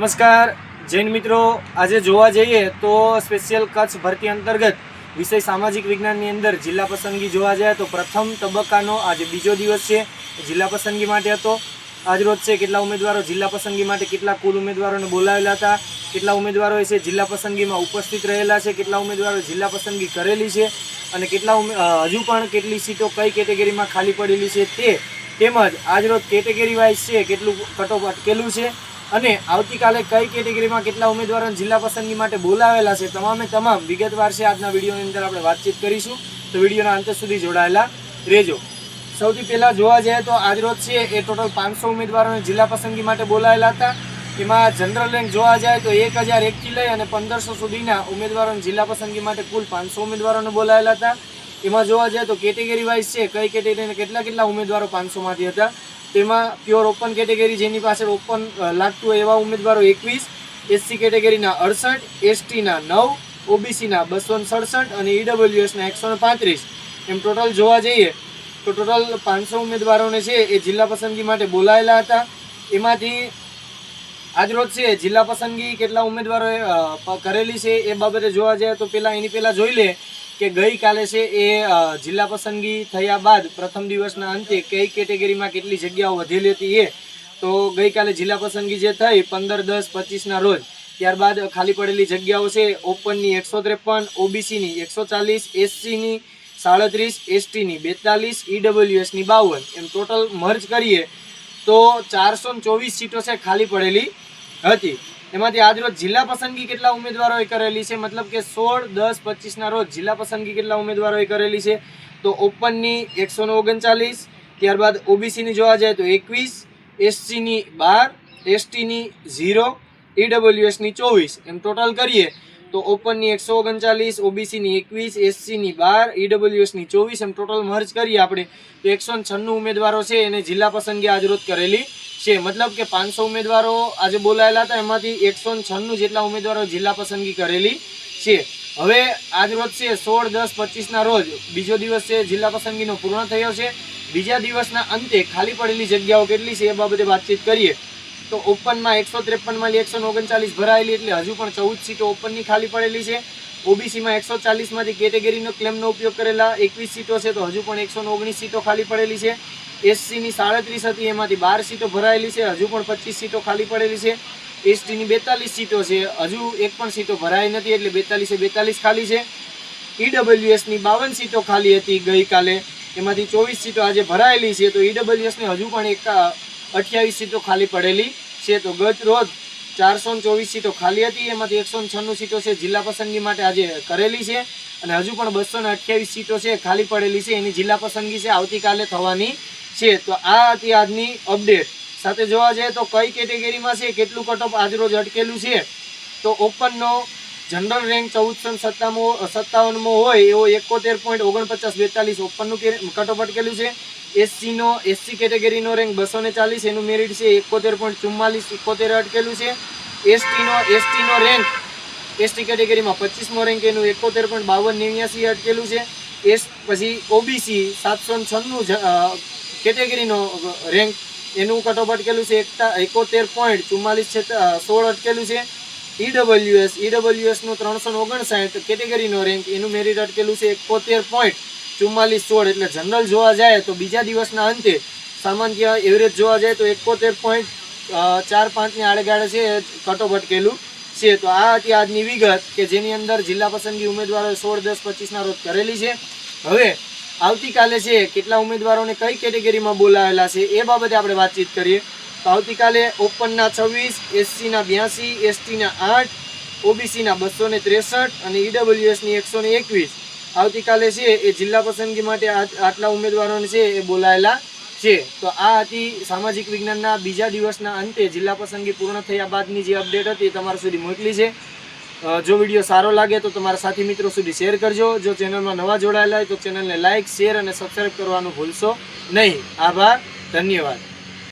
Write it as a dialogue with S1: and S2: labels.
S1: નમસ્કાર. જૈન મિત્રો, આજે જોવા જઈએ તો સ્પેશિયલ કચ્છ ભરતી અંતર્ગત વિષય સામાજિક વિજ્ઞાનની અંદર જિલ્લા પસંદગી જોવા જાય તો પ્રથમ તબક્કાનો આજે બીજો દિવસ છે. જિલ્લા પસંદગી માટે હતો. આજરોજ છે કેટલા ઉમેદવારો જિલ્લા પસંદગી માટે કેટલા કુલ ઉમેદવારોને બોલાવેલા હતા? કેટલા ઉમેદવારોએ છે જિલ્લા પસંદગીમાં ઉપસ્થિત રહેલા છે? કેટલા ઉમેદવારો જિલ્લા પસંદગી કરેલી છે? અને કેટલા હજુ પણ કેટલી સીટો કઈ કેટેગરીમાં ખાલી પડેલી છે તે તેમજ આજરોજ કેટેગરી વાઇઝ છે કેટલું કટઓફ અટકેલું છે? અને આવતીકાલે કઈ કેટેગરીમાં કેટલા ઉમેદવારોને જિલ્લા પસંદગી માટે બોલાવેલા છે તમામે તમામ વિગતવાર છે આજના વિડીયોની અંદર આપણે વાતચીત કરીશું. તો વિડીયોના અંત સુધી જોડાયેલા રહેજો. સૌથી પહેલાં જોવા જઈએ તો આજરોજ છે એ ટોટલ પાંચસો ઉમેદવારોને જિલ્લા પસંદગી માટે બોલાવેલા હતા. એમાં જનરલ રેન્ક જોવા જાય તો એક હજાર એકથી લઈ અને પંદરસો સુધીના ઉમેદવારોને જિલ્લા પસંદગી માટે કુલ પાંચસો ઉમેદવારોને બોલાવેલા હતા. એમાં જોવા જાય તો કેટેગરી વાઇઝ છે કઈ કેટેગરીને કેટલા કેટલા ઉમેદવારો પાંચસોમાંથી હતા? તેમાં પ્યોર ઓપન કેટેગરી જેની પાસે ઓપન લાગતું હોય એવા ઉમેદવારો એકવીસ એસસી કેટેગરીના અડસઠ એસટીના નવ ઓબીસીના બસો સડસઠ અને ઈડબ્લ્યુએસના એકસો પાંત્રીસ. એમ ટોટલ જોવા જઈએ, તો ટોટલ પાંચસો ઉમેદવારોને છે એ જિલ્લા પસંદગી માટે બોલાયેલા હતા. એમાંથી આજરોજ છે જિલ્લા પસંદગી કેટલા ઉમેદવારોએ કરેલી છે એ બાબતે જોવા જઈએ તો પહેલાં એની પહેલાં જોઈ લે. કે ગઈકાલે છે એ જિલ્લા પસંદગી થયા બાદ પ્રથમ દિવસના અંતે કઈ કેટેગરીમાં કેટલી જગ્યાઓ વધેલી હતી એ, તો ગઈકાલે જિલ્લા પસંદગી જે થઈ પંદર, દસ, પચીસના રોજ, ત્યારબાદ ખાલી પડેલી જગ્યાઓ છે ઓપનની એકસો ત્રેપન, ઓબીસીની એકસો ચાલીસ, એસસીની સાડત્રીસ, એસટીની બેતાલીસ, ઈડબ્લ્યુએસની બાવન, એમ ટોટલ મર્જ કરીએ તો ચારસો ચોવીસ સીટો છે ખાલી પડેલી હતી. એમાંથી આજરોજ જિલ્લા પસંદગી કેટલા ઉમેદવારોએ કરેલી છે? મતલબ કે સોળ, દસ, પચીસના રોજ જિલ્લા પસંદગી કેટલા ઉમેદવારોએ કરેલી છે? તો ઓપનની એકસો ઓગણચાલીસ, ત્યારબાદ ઓબીસીની જોવા જાય તો એકવીસ, એસસીની બાર, એસટીની ઝીરો, ઈડબ્લ્યુએસની ચોવીસ. એમ ટોટલ કરીએ તો ઓપનની એકસો ઓગણચાલીસ, ઓબીસીની એકવીસ, એસસીની બાર, ઈડબ્લ્યુએસની ચોવીસ, એમ ટોટલ મર્જ કરીએ આપણે. તો એકસો છન્નું ઉમેદવારો છે, એને જિલ્લા પસંદગી આજરોજ કરેલી. છે, મતલબ કે પાંચસો ઉમેદવારો આજે બોલાયેલા હતા, એમાંથી એકસો છન્નું જેટલા ઉમેદવારો જિલ્લા પસંદગી કરેલી છે. હવે આજરોજ છે, સોળ, દસ, પચીસના રોજ બીજો દિવસ છે, જિલ્લા પસંદગીનો પૂર્ણ થયો છે. બીજા દિવસના અંતે ખાલી પડેલી જગ્યાઓ કેટલી છે એ બાબતે વાતચીત કરીએ. તો ઓપનમાં એકસો ત્રેપનમાંથી એકસો ઓગણચાલીસ ભરાયેલી એટલે હજુ પણ ચૌદ સીટો ઓપનની ખાલી પડેલી છે. ઓબીસીમાં એકસો ચાલીસમાંથી કેટેગરીનો ક્લેમનો ઉપયોગ કરેલા એકવીસ સીટો છે, તો હજુ પણ એકસો ઓગણીસ સીટો ખાલી પડેલી છે. એસસીની સાડત્રીસ હતી, એમાંથી બાર સીટો ભરાયેલી છે, હજુ પણ પચીસ સીટો ખાલી પડેલી છે. એસટીની બેતાલીસ સીટો છે, હજુ એક પણ સીટો ભરાઈ નથી, એટલે બેતાલીસે બેતાલીસ ખાલી છે. ઈડબ્લ્યુએસની બાવન સીટો ખાલી હતી ગઈકાલે, એમાંથી ચોવીસ સીટો આજે ભરાયેલી છે, તો ઈડબ્લ્યુએસની હજુ પણ એક અઠ્યાવીસ સીટો ખાલી પડેલી છે, તો ગત રોજ ચારસો ચોવીસ સીટો ખાલી હતી, એમાંથી એકસો છન્નું સીટો છે જિલ્લા પસંદગી માટે આજે કરેલી છે, અને હજુ પણ બસો અઠ્યાવીસ સીટો છે ખાલી પડેલી છે, એની જિલ્લા પસંદગી છે, આવતીકાલે થવાની છે. તો આ હતી આજની અપડેટ સાથે જોવા જઈએ તો કઈ કેટેગરીમાં છે, કેટલું કટઓફ આજરોજ અટકેલું છે? તો ઓપનનો જનરલ રેન્ક ચૌદસો સત્તામો, સત્તાવનમો હોય એવો એકોતેર પોઈન્ટ ઓગણપચાસ બેતાલીસ ઓપનનું કટઓફ અટકેલું છે. એસસીનો એસસી કેટેગરીનો રેન્ક બસો ને ચાલીસ, એનું મેરિટ છે એકોતેર પોઈન્ટ ચુમ્માલીસ, એકોતેર અટકેલું છે. એસટીનો એસટીનો રેન્ક એસટી કેટેગરીમાં પચીસમો રેન્ક એનું એકોતેર પોઈન્ટ બાવન નેવ્યાસી અટકેલું છે. એસ પછી ઓબીસી સાતસો છન્નું કેટેગરીનો રેન્ક એનું કટઓફ અટકેલું છે? એકતા, એકોતેર પોઈન્ટ ચુમ્માલીસ છે સોળ અટકેલું છે? ઈડબ્લ્યુએસ ઈડબ્લ્યુએસનું ત્રણસો ઓગણસાઠ કેટેગરીનો રેન્ક એનું મેરિટ અટકેલું છે? એકોતેર પોઈન્ટ ચુમ્માલીસ સોળ. એટલે જનરલ જોવા જાય તો બીજા દિવસના અંતે સામાન્ય એવરેજ જોવા જાય તો એકોતેર પોઈન્ટ ચાર પાંચની આડેગાળે છે કટઓફ અટકેલું છે? તો આ હતી આજની વિગત કે જેની અંદર જિલ્લા પસંદગી ઉમેદવારોએ સોળ, દસ પચીસના રોજ કરેલી છે. હવે આવતીકાલે છે, કેટલા ઉમેદવારોને કઈ કેટેગરીમાં બોલાવેલા છે એ બાબતે આપણે વાતચીત કરીએ. તો આવતીકાલે ઓપનના છવ્વીસ, એસસીના બ્યાસી, એસટીના આઠ, ઓબીસીના બસો ને ત્રેસઠ અને ઈડબ્લ્યુએસની એકસો ને એકવીસ. આવતીકાલે છે, એ જિલ્લા પસંદગી માટે આટલા ઉમેદવારોને છે, એ બોલાયેલા છે. તો આ હતી સામાજિક વિજ્ઞાનના બીજા દિવસના અંતે જિલ્લા પસંદગી પૂર્ણ થયા બાદની જે અપડેટ હતી તમારા સુધી મોકલી છે. જો વીડિયો સારો લાગે તો તમારા સાથી મિત્રો સુધી શેર કરજો. જો ચેનલમાં નવા જોડાયેલા હોય તો ચેનલને લાઇક શેર અને સબસ્ક્રાઈબ કરવાનું ભૂલશો નહીં. આભાર. ધન્યવાદ.